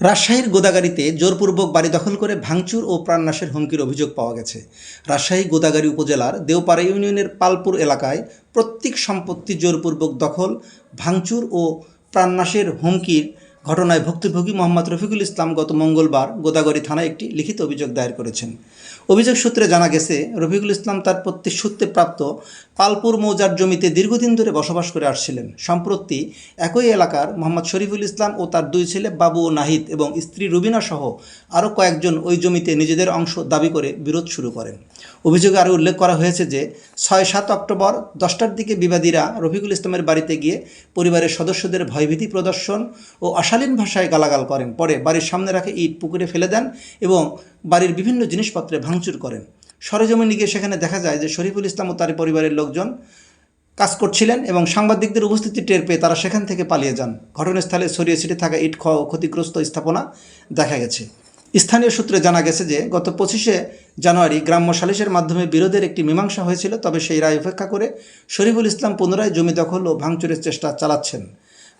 রাজশাহীর গোদাগাড়িতে জোরপূর্বক বাড়ি দখল করে ভাঙচুর ও প্রাণনাশের হুমকির অভিযোগ পাওয়া গেছে। রাজশাহী গোদাগাড়ি উপজেলার দেওপাড়া ইউনিয়নের পালপুর এলাকায় প্রত্যেক সম্পত্তি জোরপূর্বক দখল, ভাঙচুর ও প্রাণনাশের হুমকির ঘটনায় ভুক্তভোগী মোহাম্মদ রফিকুল ইসলাম গত মঙ্গলবার গোদাগাড়ি থানায় একটি লিখিত অভিযোগ দায়ের করেছেন। অভিযোগ সূত্রে জানা গেছে, রফিকুল ইসলাম তার সূত্রে প্রাপ্ত পালপুর মৌজার জমিতে দীর্ঘদিন ধরে বসবাস করে আসছিলেন। সম্প্রতি একই এলাকার মোহাম্মদ শরীফুল ইসলাম ও তার দুই ছেলে বাবু ও নাহিদ এবং স্ত্রী রুবিনা সহ আরও কয়েকজন ওই জমিতে নিজেদের অংশ দাবি করে বিরোধ শুরু করেন। অভিযোগে আরও উল্লেখ করা হয়েছে যে, ছয় সাত অক্টোবর দশটার দিকে বিবাদীরা রফিকুল ইসলামের বাড়িতে গিয়ে পরিবারের সদস্যদের ভয়ভীতি প্রদর্শন ও অশালীন ভাষায় গালাগাল করেন, পরে বাড়ির সামনে রাখে ইট পুকুরে ফেলে দেন এবং বাড়ির বিভিন্ন জিনিসপত্রে ভাঙচুর করেন। সরেজমিনে গিয়ে সেখানে দেখা যায় যে শরীফুল ইসলাম ও তার পরিবারের লোকজন কাজ করছিলেন এবং সাংবাদিকদের উপস্থিতি টের পেয়ে তারা সেখান থেকে পালিয়ে যান। ঘটনাস্থলে ছড়িয়ে ছিটে থাকা ইট ক্ষতিগ্রস্ত স্থাপনা দেখা গেছে। স্থানীয় সূত্রে জানা গেছে যে গত পঁচিশে জানুয়ারি গ্রাম্য সালিসের মাধ্যমে বিরোধের একটি মীমাংসা হয়েছিল, তবে সেই রায় উপেক্ষা করে শরীফুল ইসলাম পুনরায় জমি দখল ও ভাঙচুরের চেষ্টা চালাচ্ছেন।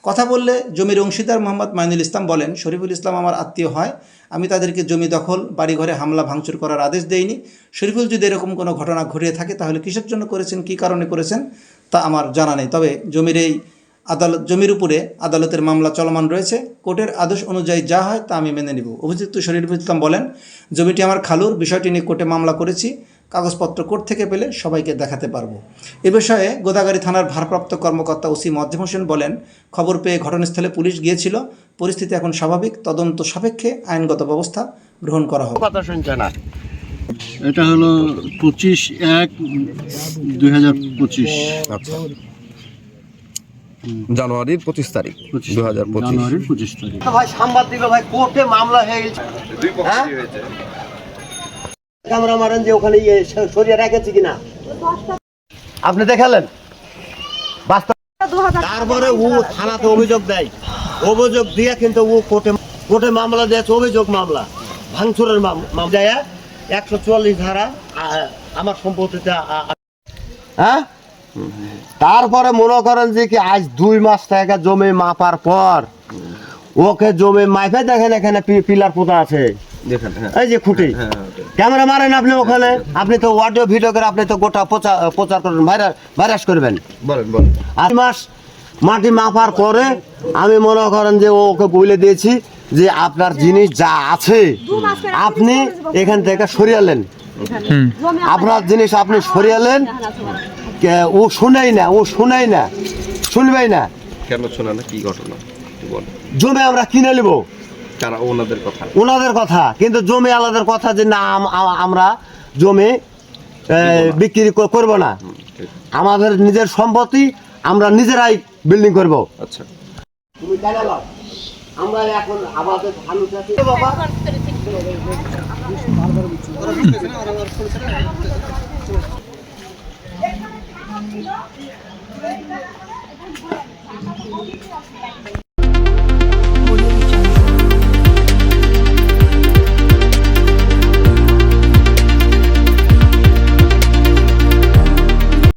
কথা বললে জমির অংশীদার মোহাম্মদ মাইনুল ইসলাম বলেন, শরীফুল ইসলাম আমার আত্মীয় হয়, আমি তাদেরকে জমি দখল, বাড়িঘরে হামলা, ভাঙচুর করার আদেশ দেইনি। শরীফুল যদি এরকম কোনো ঘটনা ঘটিয়ে থাকে, তাহলে কিসের জন্য করেছেন, কী কারণে করেছেন, তা আমার জানা নেই। তবে জমির এই আদালত জমির উপরে আদালতের মামলা চলমান রয়েছে। কোর্টের আদেশ অনুযায়ী যা হয়, তা আমি মেনে নিব। অভিযুক্ত শরীফুল ইসলাম বলেন, জমিটি আমার খালুর, বিষয়টি নিয়ে কোর্টে মামলা করেছি। কাগজপত্র কোর্ট থেকে পেলে সবাইকে দেখাতে পারব। এ বিষয়ে গোদাগাড়ি থানার ভারপ্রাপ্ত কর্মকর্তা ওসি মজ্জেম হোসেন বলেন খবর পেয়ে ঘটনাস্থলে পুলিশ গিয়েছিল। পরিস্থিতি এখন স্বাভাবিক। তদন্ত সাপেক্ষে আইনগত ব্যবস্থা গ্রহণ করা হবে কথা শুনছে না। এটা হলো পঁচিশ এক দুই হাজার পঁচিশ। আচ্ছা। জানুয়ারির পঁচিশ তারিখ দু হাজার পঁচিশ। জানুয়ারির পঁচিশ তারিখ। ভাই সাংবাদিক ভাই কোর্টে মামলা হয়ে গেছে। হ্যাঁ? ক্যামেরা মারেন যে ওখানে ইয়ে সরিয়ে রেখেছি কিনা? আপনি দেখালেন? তারপরে ও থানাতে অভিযোগ দেয়। অভিযোগ দিয়ে কিন্তু ও কোর্টে কোর্টে মামলা দিয়েছে অভিযোগ মামলা। ভাঙচুরের মাম- মামলা একশো চুয়াল্লিশ ধারা আমার সম্পত্তিতে হ্যাঁ? তারপরে মনে করেন যে কি আজ দুই মাস থেকে জমি মাপার পর ওকে জমি মাইপে দেখেন এখানে পিলার পোতা আছে। দেখেন হ্যাঁ। এই যে খুঁটি। ক্যামেরা মারেন আপনি ওখানে আপনি তো অডিও ভিডিও করে আপনি তো গোটা প্রচার প্রচার করবেন ভাইরাস ভাইরাস করবেন। বলেন বলেন। আট মাস মাটি মাপার পরে আমি মনে করেন যে ও ওকে বলে দিয়েছি যে আপনার জিনিস যা আছে আপনি এখান থেকে সরিয়ালেন আপনার জিনিস আপনি সরিয়ালেন ও শুনেই না ও শুনেই না শুনবেই না। কেন শোনা না? কি ঘটনা? জমি আমরা কিনে নেব। তারা ওনাদের কথা। ওনাদের কথা কিন্তু জমি আলাদার কথা যে না আম- আম- আমরা জমি বিক্রি করব না। আমাদের নিজের সম্পত্তি আমরা নিজেরাই বিল্ডিং করব। আচ্ছা। তুমি আমরা এখন আমাদের বাবা।